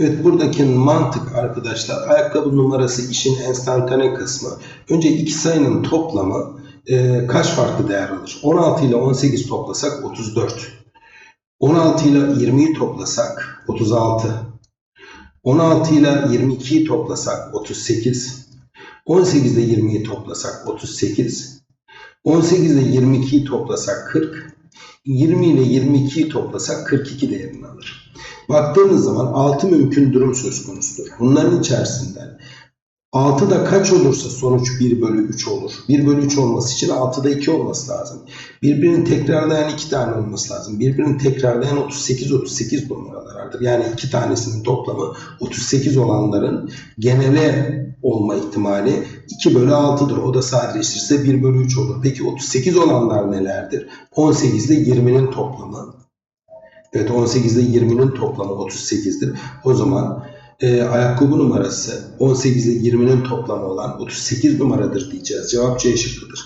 Evet buradaki mantık arkadaşlar ayakkabı numarası işin enstantane kısmı. Önce iki sayının toplamı e, kaç farklı değer alır? 16 ile 18 toplasak 34. 16 ile 20'yi toplasak 36. 16 ile 22'yi toplasak 38. 18 ile 20'yi toplasak 38. 18 ile 22'yi toplasak 40. 20 ile 22'yi toplasak 42 değerini alır. Baktığınız zaman 6 mümkün durum söz konusudur. Bunların içerisinden 6'da kaç olursa sonuç 1 bölü 3 olur. 1 bölü 3 olması için 6'da 2 olması lazım. Birbirini tekrarlayan 2 tane olması lazım. Birbirini tekrarlayan 38 38 numaralardır. Yani iki tanesinin toplamı 38 olanların genele olma ihtimali 2 bölü 6'dır. O da sadeleşirse 1 bölü 3 olur. Peki 38 olanlar nelerdir? 18 ile 20'nin toplamı. Evet 18 ile 20'nin toplamı 38'dir. O zaman e, ayakkabı numarası 18 ile 20'nin toplamı olan 38 numaradır diyeceğiz. Cevap C şıkkıdır.